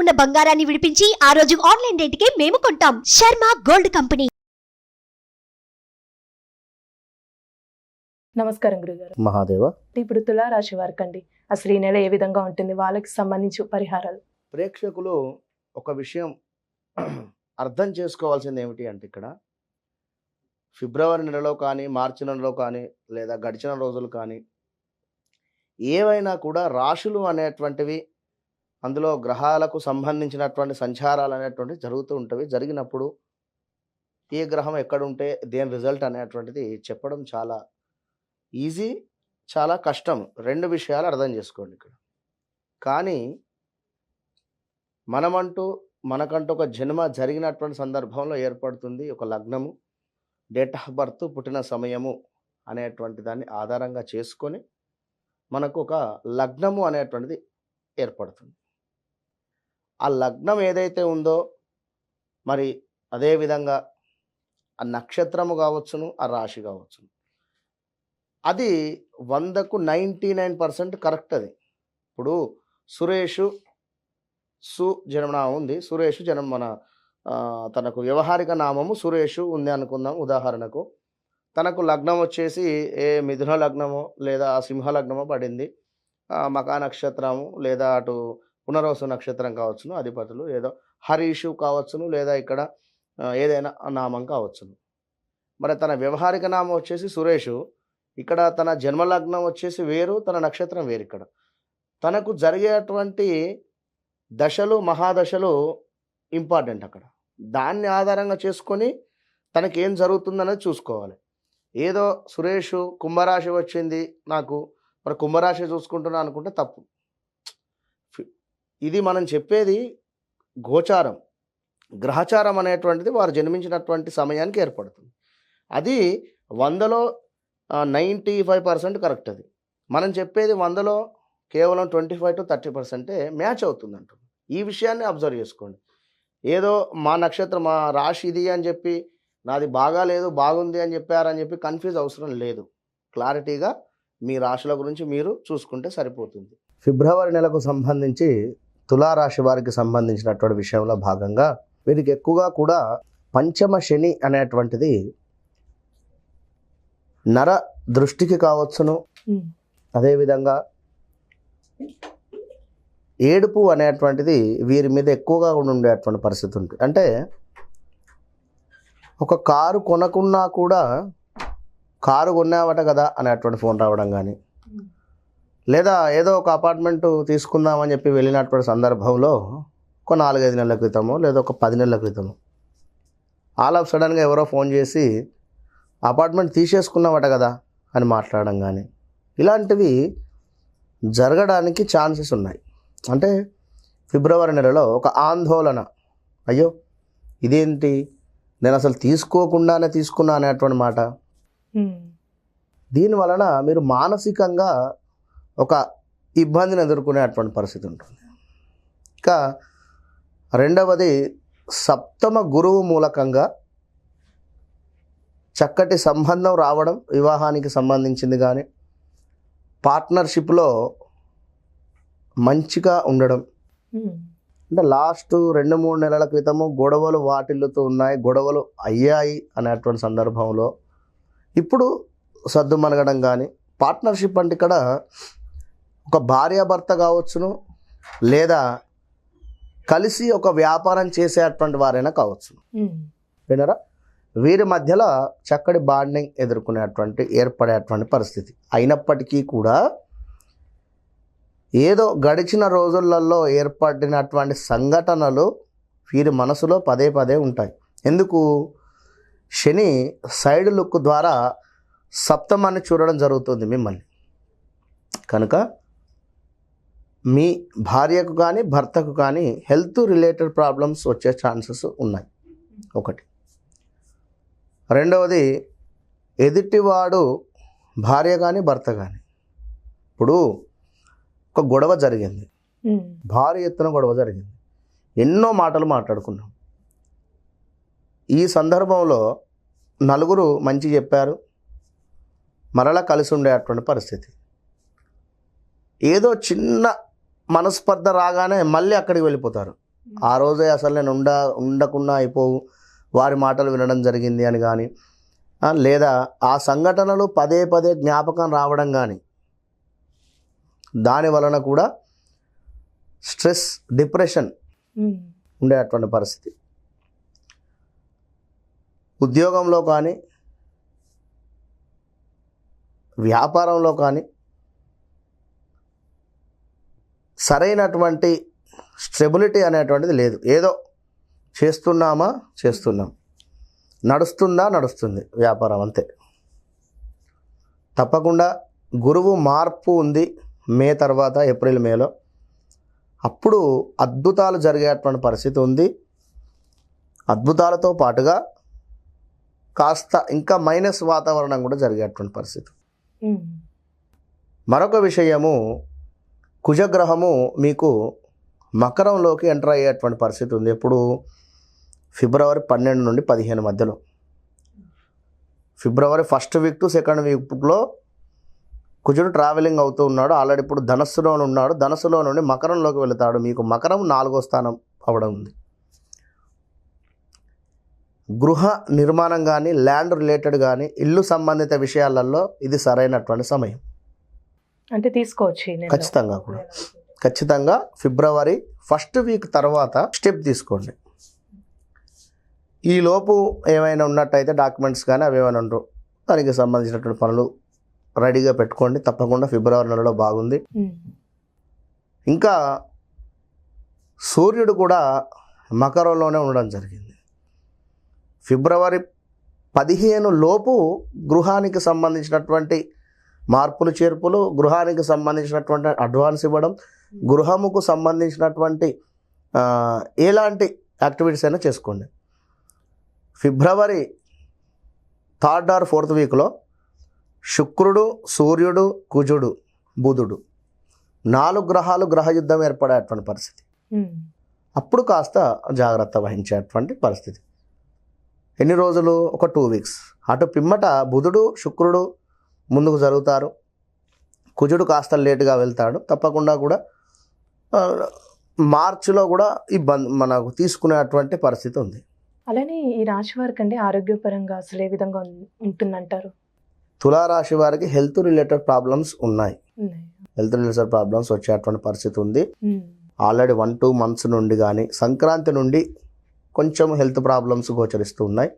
ఉన్న బంగారాన్ని విడిపించి ఆ రోజు ఆన్లైన్ రేటుకే మేము కొంటాం. Sharma gold company. నమస్కారం గురుగారు. మహాదేవ. ఇప్పుడు తులారాశి వారికి అండి అసలు ఈ నెల ఏ విధంగా ఉంటుంది? వాళ్ళకి సంబంధించి పరిహారాలు. ప్రేక్షకులు ఒక విషయం అర్థం చేసుకోవాల్సింది ఏమిటి అంటే ఇక్కడ ఫిబ్రవరి నెలలో కానీ మార్చి నెలలో కానీ లేదా గడిచిన రోజులు కానీ ఏవైనా కూడా రాశులు అనేటువంటివి అందులో గ్రహాలకు సంబంధించినటువంటి సంచారాలు అనేటువంటివి జరుగుతూ ఉంటవి. జరిగినప్పుడు ఏ గ్రహం ఎక్కడుంటే దేని రిజల్ట్ అనేటువంటిది చెప్పడం చాలా ఈజీ చాలా కష్టం. రెండు విషయాలు అర్థం చేసుకోండి ఇక్కడ. కానీ మనమంటూ మనకంటూ ఒక జన్మ జరిగినటువంటి సందర్భంలో ఏర్పడుతుంది ఒక లగ్నము. డేట్ ఆఫ్ బర్త్ పుట్టిన సమయము అనేటువంటి దాన్ని ఆధారంగా చేసుకొని మనకు ఒక లగ్నము అనేటువంటిది ఏర్పడుతుంది. ఆ లగ్నం ఏదైతే ఉందో మరి అదేవిధంగా ఆ నక్షత్రము కావచ్చును ఆ రాశి కావచ్చును. అది వందకు నైంటీ నైన్ పర్సెంట్ కరెక్ట్ అది. ఇప్పుడు సురేషు సు జన్మనామం ఉంది. సురేషు జన్మ మన తనకు వ్యవహారిక నామము సురేషు ఉంది అనుకుందాం ఉదాహరణకు. తనకు లగ్నం వచ్చేసి ఏ మిథున లగ్నమో లేదా సింహ లగ్నమో పడింది. ఆ, మకా నక్షత్రము లేదా అటు పునరోసు నక్షత్రం కావచ్చును అధిపతులు ఏదో హరీషు కావచ్చును లేదా ఇక్కడ ఏదైనా నామం కావచ్చును. మరి తన వ్యవహారిక నామం వచ్చేసి సురేషు ఇక్కడ తన జన్మలగ్నం వచ్చేసి వేరు తన నక్షత్రం వేరు ఇక్కడ. తనకు జరిగేటువంటి దశలు మహాదశలు ఇంపార్టెంట్ అక్కడ. దాన్ని ఆధారంగా చేసుకొని తనకి ఏం జరుగుతుందనేది చూసుకోవాలి. ఏదో సురేష్ కుంభరాశి వచ్చింది నాకు మరి కుంభరాశి చూసుకుంటున్నా అనుకుంటే తప్పు. ఇది మనం చెప్పేది గోచారం. గ్రహచారం అనేటువంటిది వారు జన్మించినటువంటి సమయానికి ఏర్పడుతుంది. అది వందలో నైంటీ ఫైవ్ పర్సెంట్ కరెక్ట్ అది. మనం చెప్పేది వందలో కేవలం ట్వంటీ ఫైవ్ టు థర్టీ పర్సెంటే మ్యాచ్ అవుతుంది అంటుంది ఈ విషయాన్ని అబ్జర్వ్ చేసుకోండి. ఏదో మా నక్షత్రం మా రాశి ఇది అని చెప్పి నాది బాగా లేదు బాగుంది అని చెప్పారని చెప్పి కన్ఫ్యూజ్ అవసరం లేదు. క్లారిటీగా మీ రాశుల గురించి మీరు చూసుకుంటే సరిపోతుంది. ఫిబ్రవరి నెలకు సంబంధించి తులారాశి వారికి సంబంధించినటువంటి విషయంలో భాగంగా వీరికి ఎక్కువగా కూడా పంచమ శని అనేటువంటిది నర దృష్టికి కావచ్చును. అదేవిధంగా ఏడుపు అనేటువంటిది వీరి మీద ఎక్కువగా ఉండేటువంటి పరిస్థితి ఉంటుంది. అంటే ఒక కారు కొనకున్నా కూడా కారు కొన్నావట కదా అనేటువంటి ఫోన్ రావడం కానీ లేదా ఏదో ఒక అపార్ట్మెంట్ తీసుకుందామని చెప్పి వెళ్ళినటువంటి సందర్భంలో ఒక నాలుగైదు నెలల క్రితమో లేదా ఒక పది నెలల క్రితమో ఆల్ ఆఫ్ సడన్గా ఎవరో ఫోన్ చేసి అపార్ట్మెంట్ తీసేసుకున్నావట కదా అని మాట్లాడడం కానీ ఇలాంటివి జరగడానికి ఛాన్సెస్ ఉన్నాయి. అంటే ఫిబ్రవరి నెలలో ఒక ఆందోళన. అయ్యో ఇదేంటి? నేను అసలు తీసుకోకుండానే తీసుకున్నా అనేటువంటి మాట. ఉమ్, దీని వలన మీరు మానసికంగా ఒక ఇబ్బందిని ఎదుర్కొనేటువంటి పరిస్థితి ఉంటుంది. ఇంకా రెండవది సప్తమ గురువు మూలకంగా చక్కటి సంబంధం రావడం వివాహానికి సంబంధించింది కానీ పార్ట్నర్షిప్లో మంచిగా ఉండడం. అంటే లాస్ట్ రెండు మూడు నెలల క్రితము గొడవలు వాటిల్లుతూ ఉన్నాయి గొడవలు అయ్యాయి అనేటువంటి సందర్భంలో. ఇప్పుడు సర్దు మనగడం కానీ పార్ట్నర్షిప్ అంటే ఇక్కడ ఒక భార్యాభర్త కావచ్చును లేదా కలిసి ఒక వ్యాపారం చేసేటువంటి వారైనా కావచ్చు వినరా వీరి మధ్యలో చక్కటి బాండింగ్ ఎదుర్కొనేటువంటి ఏర్పడేటువంటి పరిస్థితి. అయినప్పటికీ కూడా ఏదో గడిచిన రోజులలో ఏర్పడినటువంటి సంఘటనలు వీరి మనసులో పదే పదే ఉంటాయి. ఎందుకు? శని సైడ్ లుక్ ద్వారా సప్తమాన్ని చూడడం జరుగుతుంది మిమ్మల్ని. కనుక మీ భార్యకు కానీ భర్తకు కానీ హెల్త్ రిలేటెడ్ ప్రాబ్లమ్స్ వచ్చే ఛాన్సెస్ ఉన్నాయి. ఒకటి. రెండవది ఎదుటివాడు భార్య కానీ భర్త కానీ. ఇప్పుడు ఒక గొడవ జరిగింది. భారీ ఎత్తున గొడవ జరిగింది. ఎన్నో మాటలు మాట్లాడుకున్నాం. ఈ సందర్భంలో నలుగురు మంచి చెప్పారు. మరలా కలిసి ఉండేటువంటి పరిస్థితి. ఏదో చిన్న మనస్పర్ధ రాగానే మళ్ళీ అక్కడికి వెళ్ళిపోతారు. ఆ రోజే అసలు నేను ఉండ ఉండకుండా అయిపోవు. వారి మాటలు వినడం జరిగింది అని కానీ లేదా ఆ సంఘటనలు పదే పదే జ్ఞాపకం రావడం కానీ దాని వలన కూడా స్ట్రెస్ డిప్రెషన్. ఉండేటువంటి పరిస్థితి. ఉద్యోగంలో కానీ వ్యాపారంలో కానీ సరైనటువంటి స్టెబిలిటీ అనేటువంటిది లేదు. ఏదో చేస్తున్నామా? చేస్తున్నాం. నడుస్తుందా? నడుస్తుంది. వ్యాపారం అంతే. తప్పకుండా గురువు మార్పు ఉంది మే తర్వాత ఏప్రిల్ మేలో. అప్పుడు అద్భుతాలు జరిగేటువంటి పరిస్థితి ఉంది. అద్భుతాలతో పాటుగా కాస్త ఇంకా మైనస్ వాతావరణం కూడా జరిగేటువంటి పరిస్థితి. మరొక విషయము కుజగ్రహము మీకు మకరంలోకి ఎంటర్ అయ్యేటువంటి పరిస్థితి ఉంది. ఎప్పుడు? ఫిబ్రవరి పన్నెండు నుండి పదిహేను మధ్యలో. ఫిబ్రవరి ఫస్ట్ వీక్ టు సెకండ్ వీక్లో కుజుడు ట్రావెలింగ్ అవుతూ ఉన్నాడు. ఆల్రెడీ ఇప్పుడు ధనస్సులో ఉన్నాడు. ధనస్సులో నుండి మకరంలోకి వెళతాడు. మీకు మకరం నాలుగో స్థానం అవడం ఉంది. గృహ నిర్మాణం కానీ ల్యాండ్ రిలేటెడ్ కానీ ఇల్లు సంబంధిత విషయాలలో ఇది సరైనటువంటి సమయం. అంటే తీసుకోవచ్చు. ఖచ్చితంగా కూడా. ఖచ్చితంగా ఫిబ్రవరి ఫస్ట్ వీక్ తర్వాత స్టెప్ తీసుకోండి. ఈ లోపు ఏమైనా ఉన్నట్టయితే డాక్యుమెంట్స్ కానీ అవి ఏమైనా ఉండవు దానికి సంబంధించినటువంటి పనులు రెడీగా పెట్టుకోండి. తప్పకుండా ఫిబ్రవరి నెలలో బాగుంది. ఇంకా సూర్యుడు కూడా మకరంలోనే ఉండడం జరిగింది. ఫిబ్రవరి పదిహేను లోపు గృహానికి సంబంధించినటువంటి మార్పులు చేర్పులు గృహానికి సంబంధించినటువంటి అడ్వాన్స్ ఇవ్వడం గృహముకు సంబంధించినటువంటి ఎలాంటి యాక్టివిటీస్ అయినా చేసుకోండి. ఫిబ్రవరి థర్డ్ ఆర్ ఫోర్త్ వీక్లో శుక్రుడు సూర్యుడు కుజుడు బుధుడు నాలుగు గ్రహాలు గ్రహయుద్ధం ఏర్పడేటువంటి పరిస్థితి. ఉమ్. అప్పుడు కాస్త జాగ్రత్త వహించేటువంటి పరిస్థితి. ఎన్ని రోజులు? ఒక టూ వీక్స్ అటు పిమ్మట బుధుడు శుక్రుడు ముందుకు జరుగుతారు. కుజుడు కాస్త లేటుగా వెళ్తాడు. తప్పకుండా కూడా మార్చిలో కూడా ఇబ్బంది మనకు తీసుకునేటువంటి పరిస్థితి ఉంది. అలానే ఈ రాశి వారికి అండి ఆరోగ్యపరంగా అసలు ఏ విధంగా ఉంటుందంటారు? తులారాశి వారికి హెల్త్ రిలేటెడ్ ప్రాబ్లమ్స్ ఉన్నాయి. హెల్త్ రిలేటెడ్ ప్రాబ్లమ్స్ వచ్చేటువంటి పరిస్థితి ఉంది. ఆల్రెడీ వన్ టూ మంత్స్ నుండి కానీ సంక్రాంతి నుండి కొంచెం హెల్త్ ప్రాబ్లమ్స్ గోచరిస్తూ ఉన్నాయి.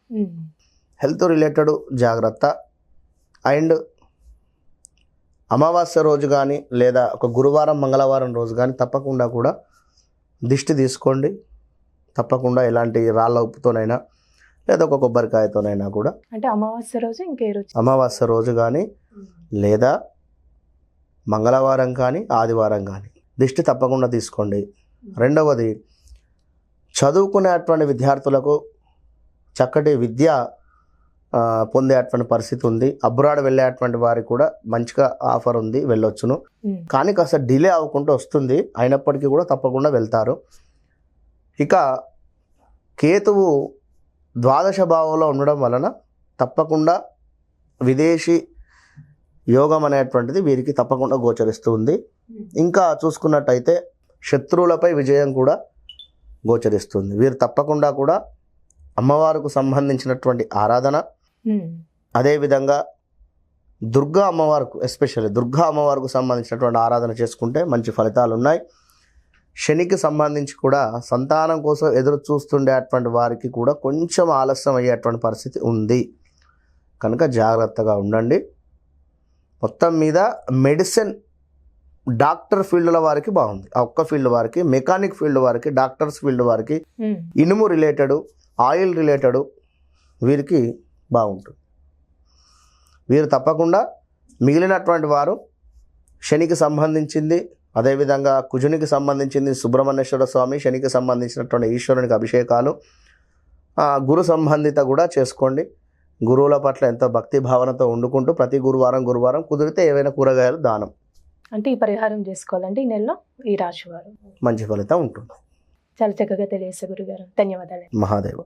హెల్త్ రిలేటెడ్ జాగ్రత్త అండ్ అమావాస్య రోజు కానీ లేదా ఒక గురువారం మంగళవారం రోజు కానీ తప్పకుండా కూడా దిష్టి తీసుకోండి. తప్పకుండా ఎలాంటి రాళ్ళ ఉప్పుతోనైనా లేదా ఒక కొబ్బరికాయతోనైనా కూడా అంటే అమావాస్య రోజు ఇంకే రోజు. అమావాస్య రోజు కానీ లేదా మంగళవారం కానీ ఆదివారం కానీ దిష్టి తప్పకుండా తీసుకోండి. రెండవది చదువుకునేటువంటి విద్యార్థులకు చక్కటి విద్య పొందేటువంటి పరిస్థితి ఉంది. అబ్రాడ్ వెళ్ళేటువంటి వారికి కూడా మంచిగా ఆఫర్ ఉంది వెళ్ళొచ్చును. కానీ కాస్త డిలే అవ్వకుండా వస్తుంది. అయినప్పటికీ కూడా తప్పకుండా వెళ్తారు. ఇక కేతువు ద్వాదశ భావంలో ఉండడం వలన తప్పకుండా విదేశీ యోగం అనేటువంటిది వీరికి తప్పకుండా గోచరిస్తూ ఉంది. ఇంకా చూసుకున్నట్టయితే శత్రువులపై విజయం కూడా గోచరిస్తుంది వీరు తప్పకుండా కూడా అమ్మవారికి సంబంధించినటువంటి ఆరాధన. అదేవిధంగా దుర్గా అమ్మవారికి ఎస్పెషల్లీ దుర్గా అమ్మవారికి సంబంధించినటువంటి ఆరాధన చేసుకుంటే మంచి ఫలితాలు ఉన్నాయి. శనికి సంబంధించి కూడా సంతానం కోసం ఎదురు చూస్తుండేటువంటి వారికి కూడా కొంచెం ఆలస్యం అయ్యేటువంటి పరిస్థితి ఉంది. కనుక జాగ్రత్తగా ఉండండి. మొత్తం మీద మెడిసిన్ డాక్టర్ ఫీల్డ్ల వారికి బాగుంది. ఆ ఒక్క ఫీల్డ్ వారికి మెకానిక్ ఫీల్డ్ వారికి డాక్టర్స్ ఫీల్డ్ వారికి. ఇనుము రిలేటెడ్ ఆయిల్ రిలేటెడ్ వీరికి బాగుంటుంది. వీరు తప్పకుండా మిగిలినటువంటి వారు శనికి సంబంధించింది అదేవిధంగా కుజునికి సంబంధించింది సుబ్రహ్మణ్యేశ్వర స్వామి శనికి సంబంధించినటువంటి ఈశ్వరునికి అభిషేకాలు గురు సంబంధిత కూడా చేసుకోండి. గురువుల పట్ల ఎంతో భక్తి భావనతో వండుకుంటూ ప్రతి గురువారం గురువారం కుదిరితే ఏవైనా కూరగాయలు దానం. అంటే ఈ పరిహారం చేసుకోవాలంటే ఈ నెలలో ఈ రాశి వారు. మంచి ఫలితం ఉంటుంది. చాలా చక్కగా తెలియజేసే గురుగారు. ధన్యవాదాలు. మహాదేవ.